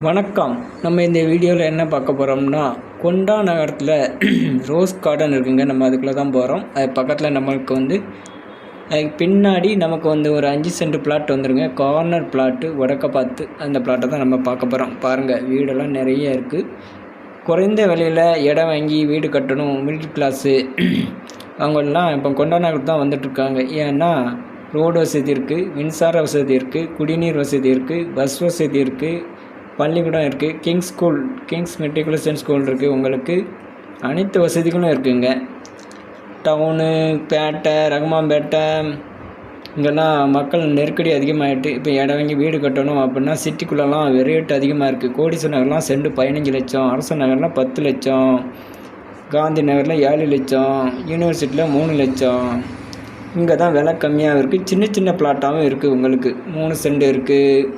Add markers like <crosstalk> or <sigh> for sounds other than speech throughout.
வணக்கம். நம்ம இந்த வீடியோவில் என்ன பார்க்க போகிறோம்னா கொண்டா நகரத்தில் ரோஸ் கார்டன் இருக்குங்க. நம்ம அதுக்குள்ளே தான் போகிறோம் அது பக்கத்தில் நம்மளுக்கு வந்து அதுக்கு பின்னாடி நமக்கு வந்து ஒரு அஞ்சு சென்ட் பிளாட் வந்துருங்க. கார்னர் பிளாட்டு உடக்க பார்த்து அந்த பிளாட்டை தான் நம்ம பார்க்க போகிறோம் பாருங்கள் வீடெல்லாம் நிறைய இருக்குது குறைந்த விலையில் இடம் வாங்கி வீடு கட்டணும் மிடில் கிளாஸு <clears throat> அவங்கெல்லாம் இப்போ கொண்டா நகர் தான் வந்துட்டுருக்காங்க ஏன்னா ரோடு வசதி இருக்குது மின்சார வசதி இருக்குது குடிநீர் வசதி இருக்குது பஸ் வசதி இருக்குது பள்ளிக்கூடம் இருக்குது Kings school Kings matriculation school இருக்குது உங்களுக்கு அனைத்து வசதிகளும் இருக்குங்க. டவுனு பேட்டை ரகுமாம்பேட்டை இங்கெல்லாம் மக்கள் நெருக்கடி அதிகமாகிட்டு இப்போ இடம் வாங்கி வீடு கட்டணும் அப்படின்னா சிட்டிக்குள்ளெல்லாம் ரேட் அதிகமாக இருக்குது கோடிச நகர்லாம் செண்டு பதினஞ்சு லட்சம் அரசு நகர்லாம் பத்து லட்சம் காந்தி நகரில் ஏழு லட்சம் யூனிவர்சிட்டியில் மூணு லட்சம். இங்கே தான் விலை கம்மியாக இருக்குது சின்ன சின்ன பிளாட்டாகவும் இருக்குது உங்களுக்கு. மூணு செண்டு இருக்குது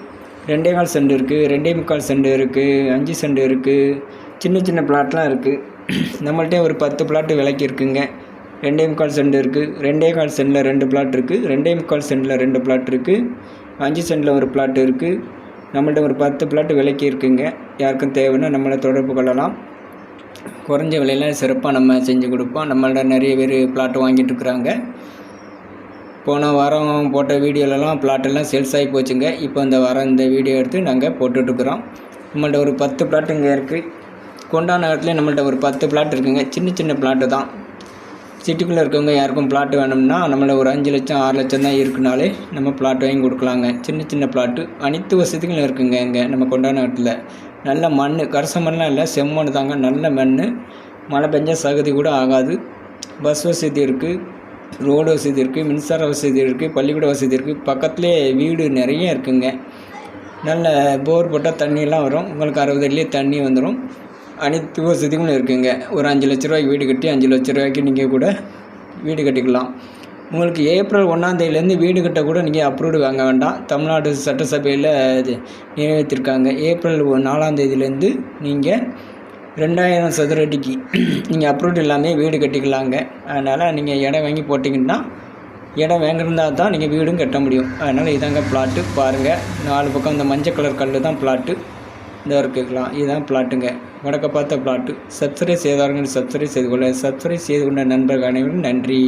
ரெண்டே கால் செண்டு இருக்குது ரெண்டே முக்கால் செண்டு இருக்குது அஞ்சு செண்டு இருக்குது சின்ன சின்ன பிளாட்லாம் இருக்குது நம்மள்கிட்ட ஒரு பத்து பிளாட்டு விலைக்கு இருக்குங்க. ரெண்டே முக்கால் செண்டு இருக்குது ரெண்டே கால் சென்டில் ரெண்டு பிளாட் இருக்குது ரெண்டே முக்கால் சென்டில் ரெண்டு பிளாட் இருக்குது அஞ்சு சென்டில் ஒரு பிளாட் இருக்குது நம்மள்ட்ட ஒரு பத்து பிளாட் விலைக்கு இருக்குங்க. யாருக்கும் தேவைன்னா நம்மளை தொடர்பு கொள்ளலாம். குறைஞ்ச விலையில் சிறப்பாக நம்ம செஞ்சு கொடுப்போம். நம்மள்ட்ட நிறைய பேர் பிளாட்டு வாங்கிட்டு இருக்கிறாங்க. போன வாரம் போட்ட வீடியோலலாம் பிளாட்டெல்லாம் சேல்ஸ் ஆகி போச்சுங்க. இப்போ இந்த வாரம் இந்த வீடியோ எடுத்து நாங்கள் போட்டுட்ருக்குறோம். நம்மள்ட்ட ஒரு பத்து பிளாட் இங்கே இருக்குது கொண்டா நகரத்துலேயே நம்மள்ட்ட ஒரு பத்து பிளாட் இருக்குங்க. சின்ன சின்ன பிளாட்டு தான். சிட்டிக்குள்ளே இருக்கவங்க யாருக்கும் பிளாட் வேணும்னா நம்மள ஒரு அஞ்சு லட்சம் ஆறு லட்சம் தான் இருக்குனாலே நம்ம பிளாட் வாங்கி கொடுக்கலாங்க. சின்ன சின்ன பிளாட்டு. அனைத்து வசதிகளும் இருக்குங்க இங்கே நம்ம கொண்டான நகரத்தில். நல்ல மண் கரச மண்ணெலாம் இல்லை செம்மண் தாங்க. நல்ல மண் மழை பெஞ்சால் சகதி கூட ஆகாது. பஸ் வசதி இருக்குது ரோடு வசதி இருக்குது மின்சார வசதி இருக்குது பள்ளிக்கூட வசதி இருக்குது பக்கத்துலேயே வீடு நிறைய இருக்குங்க. நல்ல போர் போட்டால் தண்ணியெல்லாம் வரும். உங்களுக்கு அறுபது அடிலே தண்ணி வந்துடும் அனைத்து வசதிகளும் இருக்குங்க. ஒரு அஞ்சு லட்ச ரூபாய்க்கு வீடு கட்டி அஞ்சு லட்ச ரூபாய்க்கு நீங்கள் கூட வீடு கட்டிக்கலாம். உங்களுக்கு ஏப்ரல் ஒன்றாந்தேதியிலேருந்து வீடு கட்ட கூட நீங்கள் அப்ரூவ்டு வாங்க வேண்டாம். தமிழ்நாடு சட்டசபையில் நிறைவேற்றிருக்காங்க ஏப்ரல் நாலாந்தேதியிலேருந்து நீங்கள் ரெண்டாயிரம் சதுர அடிக்கு நீங்கள் அப்ரூவ்ட் இல்லாமல் வீடு கட்டிக்கலாங்க. அதனால் நீங்கள் இடம் வாங்கி போட்டிங்கன்னா இடம் வாங்கியிருந்தா தான் நீங்கள் வீடும் கட்ட முடியும். அதனால் இதாங்க பிளாட்டு பாருங்கள் நாலு பக்கம் இந்த மஞ்சள் கலர் கல் தான் பிளாட்டு இந்த இருக்குக்கலாம் இதுதான் பிளாட்டுங்க வடக்க பார்த்த பிளாட்டு சப்ஸ்கிரைப் செய்தார்கள் சப்ஸ்கிரைப் செய்து கொள்ள. சப்ஸ்கிரைப் செய்து கொண்ட நண்பர்கள் அனைவரும் நன்றி.